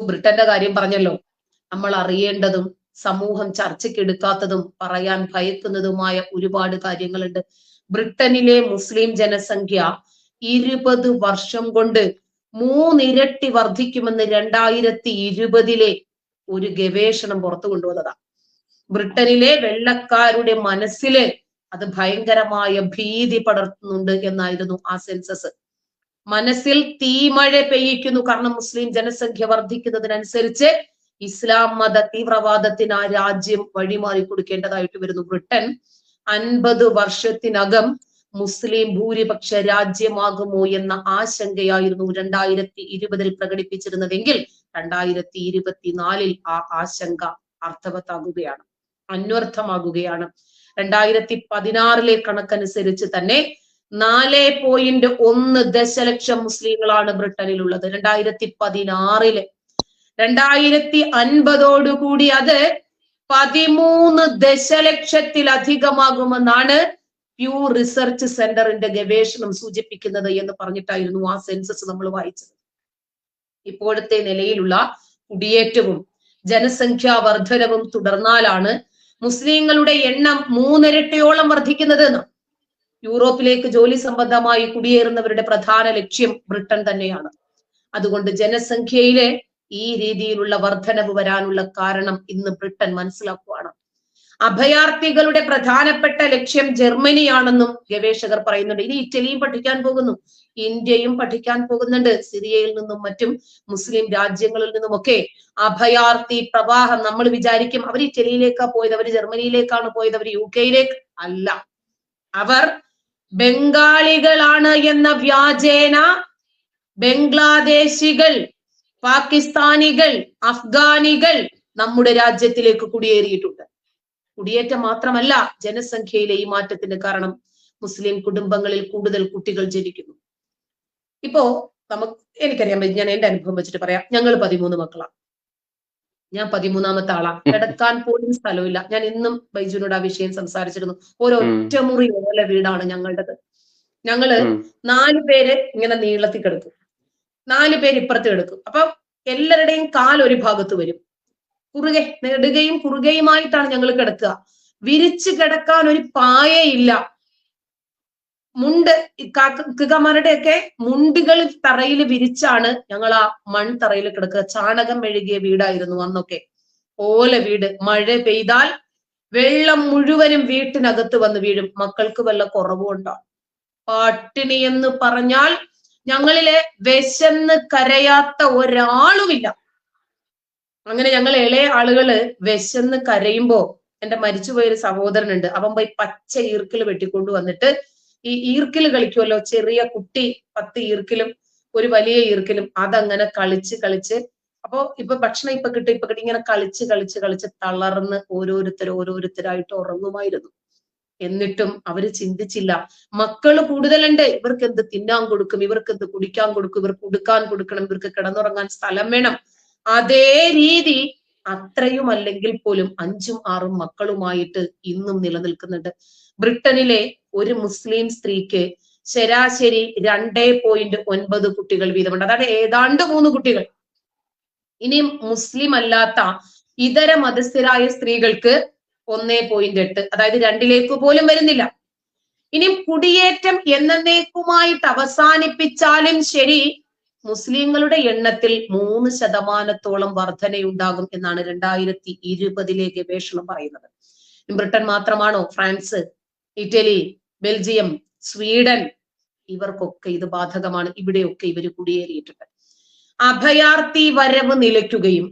ബ്രിട്ടന്റെ കാര്യം പറഞ്ഞല്ലോ. നമ്മൾ അറിയേണ്ടതും സമൂഹം ചർച്ചയ്ക്ക് എടുക്കാത്തതും പറയാൻ ഭയക്കുന്നതുമായ ഒരുപാട് കാര്യങ്ങളുണ്ട്. ബ്രിട്ടനിലെ മുസ്ലിം ജനസംഖ്യ ഇരുപത് വർഷം കൊണ്ട് മൂന്നിരട്ടി വർദ്ധിക്കുമെന്ന് രണ്ടായിരത്തി ഇരുപതിലെ ഒരു ഗവേഷണം പുറത്തു കൊണ്ടുവന്നതാണ് ബ്രിട്ടനിലെ വെള്ളക്കാരുടെ മനസ്സിൽ അത് ഭയങ്കരമായ ഭീതി പടർത്തുന്നുണ്ട് എന്നായിരുന്നു ആ സെൻസസ്. മനസ്സിൽ തീമഴ പെയ്യിക്കുന്നു. കാരണം മുസ്ലിം ജനസംഖ്യ വർദ്ധിക്കുന്നതിനനുസരിച്ച് ഇസ്ലാം മത തീവ്രവാദത്തിന് ആ രാജ്യം വഴിമാറി കൊടുക്കേണ്ടതായിട്ട് വരുന്നു. ബ്രിട്ടൻ അൻപത് വർഷത്തിനകം മുസ്ലിം ഭൂരിപക്ഷ രാജ്യമാകുമോ എന്ന ആശങ്കയായിരുന്നു രണ്ടായിരത്തി ഇരുപതിൽ പ്രകടിപ്പിച്ചിരുന്നതെങ്കിൽ രണ്ടായിരത്തി ഇരുപത്തിനാലിൽ ആ ആശങ്ക അർത്ഥവത്താകുകയാണ് അന്വർത്ഥമാകുകയാണ്. രണ്ടായിരത്തി പതിനാറിലെ കണക്കനുസരിച്ച് തന്നെ നാല് പോയിന്റ് ഒന്ന് ദശലക്ഷം മുസ്ലിങ്ങളാണ് ബ്രിട്ടനിലുള്ളത്. രണ്ടായിരത്തി പതിനാറിൽ രണ്ടായിരത്തി അൻപതോടുകൂടി അത് പതിമൂന്ന് ദശലക്ഷത്തിലധികമാകുമെന്നാണ് പ്യൂ റിസർച്ച് സെന്ററിന്റെ ഗവേഷണം സൂചിപ്പിക്കുന്നത് എന്ന് പറഞ്ഞിട്ടായിരുന്നു ആ സെൻസസ് നമ്മൾ വായിച്ചത്. ഇപ്പോഴത്തെ നിലയിലുള്ള കുടിയേറ്റവും ജനസംഖ്യാ വർധനവും തുടർന്നാലാണ് മുസ്ലിങ്ങളുടെ എണ്ണം മൂന്നിരട്ടിയോളം വർദ്ധിക്കുന്നത് എന്ന് യൂറോപ്പിലേക്ക് ജോലി സംബന്ധമായി കുടിയേറുന്നവരുടെ പ്രധാന ലക്ഷ്യം ബ്രിട്ടൻ തന്നെയാണ്. അതുകൊണ്ട് ജനസംഖ്യയിലെ ഈ രീതിയിലുള്ള വർധനവ് വരാനുള്ള കാരണം ഇന്ന് ബ്രിട്ടൻ മനസ്സിലാക്കുവാണ്. അഭയാർത്ഥികളുടെ പ്രധാനപ്പെട്ട ലക്ഷ്യം ജർമ്മനിയാണെന്നും ഗവേഷകർ പറയുന്നുണ്ട്. ഇനി ഇറ്റലിയും പഠിക്കാൻ പോകുന്നു ഇന്ത്യയും പഠിക്കാൻ പോകുന്നുണ്ട് സിറിയയിൽ നിന്നും മറ്റും മുസ്ലിം രാജ്യങ്ങളിൽ നിന്നും ഒക്കെ അഭയാർത്ഥി പ്രവാഹം നമ്മൾ വിചാരിക്കും അവർ ഇറ്റലിയിലേക്കാ പോയത് അവർ ജർമ്മനിയിലേക്കാണ് പോയത് അവർ യു കെയിലേക്ക് അല്ല. അവർ ബംഗാളികളാണ് എന്ന വ്യാജേന ബംഗ്ലാദേശികൾ പാകിസ്ഥാനികൾ അഫ്ഗാനികൾ നമ്മുടെ രാജ്യത്തിലേക്ക് കുടിയേറിയിട്ടുണ്ട്. കുടിയേറ്റം മാത്രമല്ല ജനസംഖ്യയിലെ ഈ മാറ്റത്തിന് കാരണം മുസ്ലിം കുടുംബങ്ങളിൽ കൂടുതൽ കുട്ടികൾ ജനിക്കുന്നു. ഇപ്പോ നമുക്ക് എനിക്കറിയാൻ പറ്റും ഞാൻ എന്റെ അനുഭവം വെച്ചിട്ട് പറയാം. ഞങ്ങൾ പതിമൂന്ന് മക്കളാണ് ഞാൻ പതിമൂന്നാമത്തെ ആളാ. കിടക്കാൻ പോലും സ്ഥലമില്ല. ഞാൻ ഇന്നും ബൈജുനോട് ആ വിഷയം സംസാരിച്ചിരുന്നു. ഒരൊറ്റ മുറി ഓല വീടാണ് ഞങ്ങളുടേത്. ഞങ്ങൾ നാല് പേര് ഇങ്ങനെ നീളത്തിൽ കിടക്കും. നാല് പേര് ഇപ്പുറത്ത് കിടക്കും. അപ്പൊ എല്ലാവരുടെയും കാൽ ഒരു ഭാഗത്ത് വരും. കുറുകെ നെടുകയും കുറുകയുമായിട്ടാണ് ഞങ്ങൾ കിടക്കുക. വിരിച്ചു കിടക്കാൻ ഒരു പായയില്ല. മുണ്ട് കികമാരുടെ ഒക്കെ മുണ്ടുകൾ തറയിൽ വിരിച്ചാണ് ഞങ്ങൾ ആ മൺതറയിൽ കിടക്കുക. ചാണകം മെഴുകിയ വീടായിരുന്നു അന്നൊക്കെ. ഓല വീട്. മഴ പെയ്താൽ വെള്ളം മുഴുവനും വീട്ടിനകത്ത് വന്ന് വീഴും. മക്കൾക്ക് വല്ല കുറവുണ്ടോ പട്ടിണി എന്ന് പറഞ്ഞാൽ ഞങ്ങളിലെ വിശന്ന് കരയാത്ത ഒരാളുമില്ല. അങ്ങനെ ഞങ്ങൾ ഇളയ ആളുകൾ വിശന്ന് കരയുമ്പോ എന്റെ മരിച്ചുപോയൊരു സഹോദരനുണ്ട്. അവൻ പോയി പച്ച ഈർക്കിൽ വെട്ടിക്കൊണ്ടു വന്നിട്ട് ഈ ഈർക്കിൽ കളിക്കുമല്ലോ ചെറിയ കുട്ടി പത്ത് ഈർക്കിലും ഒരു വലിയ ഈർക്കിലും അതങ്ങനെ കളിച്ച് കളിച്ച്. അപ്പോ ഇപ്പൊ ഭക്ഷണം ഇപ്പൊ കിട്ടും ഇപ്പൊ കിട്ടും. ഇങ്ങനെ കളിച്ച് കളിച്ച് കളിച്ച് തളർന്ന് ഓരോരുത്തർ ഓരോരുത്തരായിട്ട് ഉറങ്ങുമായിരുന്നു. എന്നിട്ടും അവർ ചിന്തിച്ചില്ല. മക്കൾ കൂടുതലുണ്ട്. ഇവർക്ക് എന്ത് തിന്നാൻ കൊടുക്കും? ഇവർക്ക് എന്ത് കുടിക്കാൻ കൊടുക്കും? ഇവർക്ക് ഉടുക്കാൻ കൊടുക്കണം. ഇവർക്ക് കിടന്നുറങ്ങാൻ സ്ഥലം വേണം. അതേ രീതി അത്രയും അല്ലെങ്കിൽ പോലും അഞ്ചും ആറും മക്കളുമായിട്ട് ഇന്നും നിലനിൽക്കുന്നുണ്ട്. ബ്രിട്ടനിലെ ഒരു മുസ്ലിം സ്ത്രീക്ക് ശരാശരി രണ്ടേ പോയിന്റ് ഒൻപത് കുട്ടികൾ വീതമുണ്ട്. അതായത് ഏതാണ്ട് മൂന്ന് കുട്ടികൾ. ഇനി മുസ്ലിം അല്ലാത്ത ഇതര മതസ്ഥരായ സ്ത്രീകൾക്ക് ഒന്നേ പോയിന്റ് എട്ട്. അതായത് രണ്ടിലേക്ക് പോലും വരുന്നില്ല. ഇനി കുടിയേറ്റം എന്നേക്കുമായിട്ട് അവസാനിപ്പിച്ചാലും ശരി മുസ്ലിങ്ങളുടെ എണ്ണത്തിൽ മൂന്ന് ശതമാനത്തോളം വർധനയുണ്ടാകും എന്നാണ് രണ്ടായിരത്തി ഇരുപതിലെ ഗവേഷണം പറയുന്നത്. ബ്രിട്ടൻ മാത്രമാണോ? ഫ്രാൻസ് ഇറ്റലി ബെൽജിയം സ്വീഡൻ ഇവർക്കൊക്കെ ഇത് ബാധകമാണ്. ഇവിടെയൊക്കെ ഇവർ കുടിയേറിയിട്ടുണ്ട്. അഭയാർത്ഥി വരവ് നിലയ്ക്കുകയും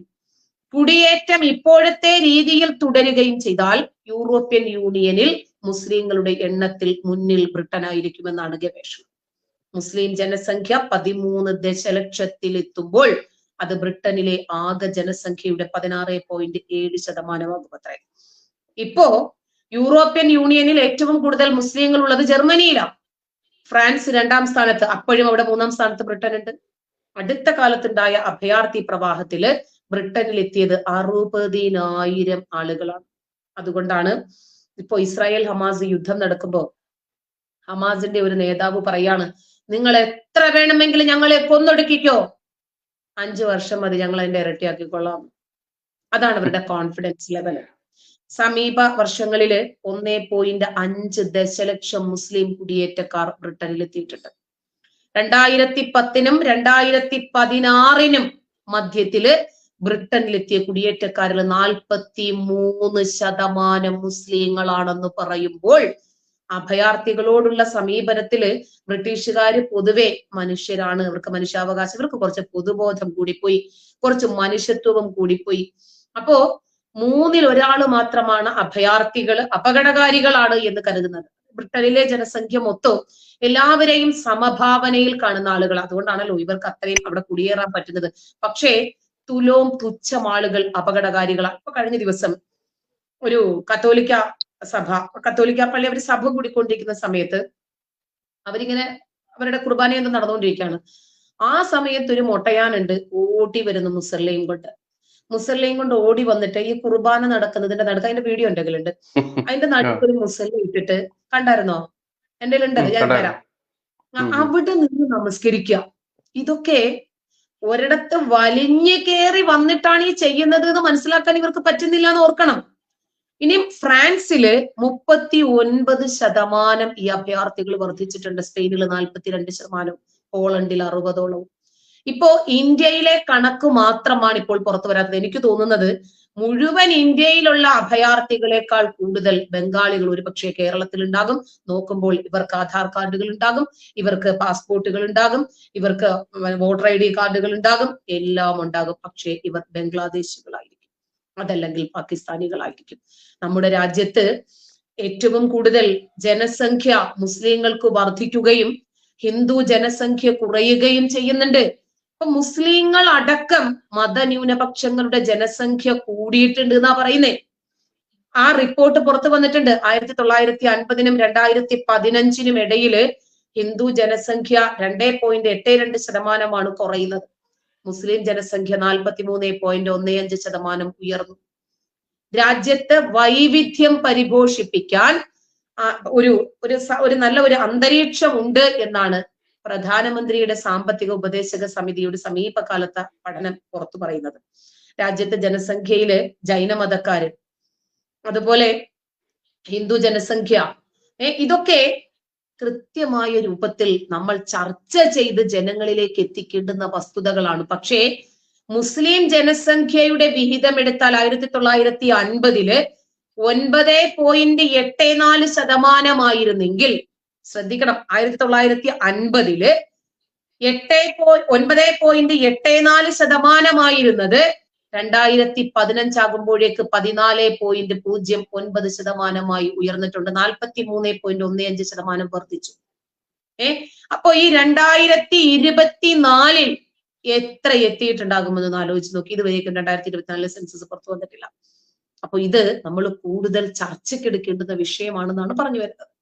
കുടിയേറ്റം ഇപ്പോഴത്തെ രീതിയിൽ തുടരുകയും ചെയ്താൽ യൂറോപ്യൻ യൂണിയനിൽ മുസ്ലിങ്ങളുടെ എണ്ണത്തിൽ മുന്നിൽ ബ്രിട്ടനായിരിക്കുമെന്നാണ് ഗവേഷണം. മുസ്ലിം ജനസംഖ്യ പതിമൂന്ന് ദശലക്ഷത്തിലെത്തുമ്പോൾ അത് ബ്രിട്ടനിലെ ആകെ ജനസംഖ്യയുടെ പതിനാറ് പോയിന്റ് ഏഴ് ശതമാനമാകും അത്രേ. ഇപ്പോ യൂറോപ്യൻ യൂണിയനിൽ ഏറ്റവും കൂടുതൽ മുസ്ലിങ്ങൾ ഉള്ളത് ജർമ്മനിയിലാണ്. ഫ്രാൻസ് രണ്ടാം സ്ഥാനത്ത് അപ്പോഴും അവിടെ മൂന്നാം സ്ഥാനത്ത് ബ്രിട്ടൻ ഉണ്ട് അടുത്ത കാലത്തുണ്ടായ അഭയാർത്ഥി പ്രവാഹത്തിൽ ബ്രിട്ടനിൽ എത്തിയത് അറുപതിനായിരം ആളുകളാണ്. അതുകൊണ്ടാണ് ഇപ്പോ ഇസ്രായേൽ ഹമാസ് യുദ്ധം നടക്കുമ്പോ ഹമാസിന്റെ ഒരു നേതാവ് പറയാണ് നിങ്ങൾ എത്ര വേണമെങ്കിലും ഞങ്ങളെ കൊന്നൊടുക്കിക്കോ. അഞ്ചു വർഷം മതി ഞങ്ങൾ അതിന്റെ ഇരട്ടിയാക്കിക്കൊള്ളാം. അതാണ് അവരുടെ കോൺഫിഡൻസ് ലെവൽ സമീപ വർഷങ്ങളിൽ ഒന്നേ പോയിന്റ് അഞ്ച് ദശലക്ഷം മുസ്ലിം കുടിയേറ്റക്കാർ ബ്രിട്ടനിൽ എത്തിയിട്ടുണ്ട് രണ്ടായിരത്തി പത്തിനും രണ്ടായിരത്തി പതിനാറിനും മധ്യത്തിൽ ബ്രിട്ടനിലെത്തിയ കുടിയേറ്റക്കാരിൽ നാൽപ്പത്തി മൂന്ന് ശതമാനം മുസ്ലിങ്ങളാണെന്ന് പറയുമ്പോൾ അഭയാർത്ഥികളോടുള്ള സമീപനത്തിൽ ബ്രിട്ടീഷുകാർ പൊതുവെ മനുഷ്യരാണ്. ഇവർക്ക് മനുഷ്യാവകാശം ഇവർക്ക് കുറച്ച് പൊതുബോധം കൂടിപ്പോയി കുറച്ച് മനുഷ്യത്വവും കൂടിപ്പോയി. അപ്പോ മൂന്നിൽ ഒരാൾ മാത്രമാണ് അഭയാർത്ഥികൾ അപകടകാരികളാണ് എന്ന് കരുതുന്നത്. ബ്രിട്ടനിലെ ജനസംഖ്യ മൊത്തം എല്ലാവരെയും സമഭാവനയിൽ കാണുന്ന ആളുകൾ അതുകൊണ്ടാണല്ലോ ഇവർക്ക് അത്രയും അവിടെ കുടിയേറാൻ പറ്റുന്നത്. പക്ഷേ തുലോം തുച്ഛം ആളുകൾ അപകടകാരികളാണ് ഇപ്പൊ കഴിഞ്ഞ ദിവസം ഒരു കത്തോലിക്ക സഭ കത്തോലിക്ക പള്ളി അവർ സഭ കൂടിക്കൊണ്ടിരിക്കുന്ന സമയത്ത് അവരിങ്ങനെ അവരുടെ കുർബാനയൊന്നും നടന്നുകൊണ്ടിരിക്കുകയാണ്. ആ സമയത്ത് ഒരു മൊട്ടയാനുണ്ട് ഓടി വരുന്നു മുസല്ലയും കൊണ്ട്. മുസല്ലയും കൊണ്ട് ഓടി വന്നിട്ട് ഈ കുർബാന നടക്കുന്നതിന്റെ നടുക്ക് അതിന്റെ വീഡിയോ എന്തെങ്കിലും ഉണ്ട് അതിന്റെ നടുക്ക് ഒരു മുസല്ല ഇട്ടിട്ട് കണ്ടായിരുന്നോ? എന്റെ ഉണ്ട് ഞാൻ. തരാം. അവിടെ നിന്ന് നമസ്കരിക്കുക. ഇതൊക്കെ ഒരിടത്ത് വലിഞ്ഞു കയറി വന്നിട്ടാണ് ഈ ചെയ്യുന്നത് എന്ന് മനസ്സിലാക്കാൻ ഇവർക്ക് പറ്റുന്നില്ല എന്ന് ഓർക്കണം. ഇനി ഫ്രാൻസിൽ മുപ്പത്തി ഒൻപത് ശതമാനം ഈ അഭയാർത്ഥികൾ വർദ്ധിച്ചിട്ടുണ്ട്. സ്പെയിനിൽ നാൽപ്പത്തിരണ്ട് ശതമാനം പോളണ്ടിൽ അറുപതോളവും ഇപ്പോ ഇന്ത്യയിലെ കണക്ക് മാത്രമാണ് ഇപ്പോൾ പുറത്തു വരാത്തത്. എനിക്ക് തോന്നുന്നത് മുഴുവൻ ഇന്ത്യയിലുള്ള അഭയാർത്ഥികളെക്കാൾ കൂടുതൽ ബംഗാളികൾ ഒരുപക്ഷെ കേരളത്തിൽ ഉണ്ടാകും നോക്കുമ്പോൾ ഇവർക്ക് ആധാർ കാർഡുകൾ ഉണ്ടാകും ഇവർക്ക് പാസ്പോർട്ടുകൾ ഉണ്ടാകും ഇവർക്ക് വോട്ടർ ഐ ഡി കാർഡുകൾ ഉണ്ടാകും എല്ലാം ഉണ്ടാകും. പക്ഷേ ഇവർ ബംഗ്ലാദേശികളായിരിക്കും. അതല്ലെങ്കിൽ പാകിസ്ഥാനികളായിരിക്കും. നമ്മുടെ രാജ്യത്ത് ഏറ്റവും കൂടുതൽ ജനസംഖ്യ മുസ്ലിങ്ങൾക്ക് വർദ്ധിക്കുകയും ഹിന്ദു ജനസംഖ്യ കുറയുകയും ചെയ്യുന്നുണ്ട്. മുസ്ലിങ്ങൾ അടക്കം മതന്യൂനപക്ഷങ്ങളുടെ ജനസംഖ്യ കൂടിയിട്ടുണ്ട് എന്നാ പറയുന്നേ. ആ റിപ്പോർട്ട് പുറത്തു വന്നിട്ടുണ്ട്. ആയിരത്തി തൊള്ളായിരത്തി അൻപതിനും രണ്ടായിരത്തി പതിനഞ്ചിനും ഇടയിൽ ഹിന്ദു ജനസംഖ്യ രണ്ടേ പോയിന്റ് എട്ട് രണ്ട് ശതമാനമാണ് കുറയുന്നത്. മുസ്ലിം ജനസംഖ്യ നാൽപ്പത്തി മൂന്ന് പോയിന്റ് ഒന്ന് അഞ്ച് ശതമാനം ഉയർന്നു. രാജ്യത്ത് വൈവിധ്യം പരിപോഷിപ്പിക്കാൻ ഒരു ഒരു ഒരു നല്ല ഒരു അന്തരീക്ഷം ഉണ്ട് എന്നാണ് പ്രധാനമന്ത്രിയുടെ സാമ്പത്തിക ഉപദേശക സമിതിയുടെ സമീപകാലത്തെ പഠനം പുറത്തു പറയുന്നത്. രാജ്യത്തെ ജനസംഖ്യയിൽ ജൈനമതക്കാര് അതുപോലെ ഹിന്ദു ജനസംഖ്യ ഇതൊക്കെ കൃത്യമായ രൂപത്തിൽ നമ്മൾ ചർച്ച ചെയ്ത് ജനങ്ങളിലേക്ക് എത്തിക്കേണ്ടുന്ന വസ്തുതകളാണ്. പക്ഷേ മുസ്ലിം ജനസംഖ്യയുടെ വിഹിതം എടുത്താൽ ആയിരത്തി തൊള്ളായിരത്തി അൻപതിൽ ഒൻപത് പോയിന്റ് എട്ട് നാല് ശതമാനമായിരുന്നെങ്കിൽ ശ്രദ്ധിക്കണം. ആയിരത്തി തൊള്ളായിരത്തി അൻപതിൽ എട്ട് പോ ഒൻപത് പോയിന്റ് എട്ട് നാല് ശതമാനമായിരുന്നത് രണ്ടായിരത്തി പതിനഞ്ചാകുമ്പോഴേക്ക് പതിനാല് പോയിന്റ് പൂജ്യം ഒൻപത് ശതമാനമായി ഉയർന്നിട്ടുണ്ട്. നാൽപ്പത്തി മൂന്ന് പോയിന്റ് ഒന്ന് അഞ്ച് ശതമാനം വർദ്ധിച്ചു. ഏ? അപ്പൊ ഈ രണ്ടായിരത്തി ഇരുപത്തിനാലിൽ എത്ര എത്തിയിട്ടുണ്ടാകുമെന്ന് ആലോചിച്ച് നോക്കി. ഇതുവരേക്കും രണ്ടായിരത്തി ഇരുപത്തിനാലിലെ സെൻസസ് പുറത്തു വന്നിട്ടില്ല. അപ്പൊ ഇത് നമ്മൾ കൂടുതൽ ചർച്ചയ്ക്കെടുക്കേണ്ടുന്ന വിഷയമാണെന്നാണ് പറഞ്ഞു വരുന്നത്.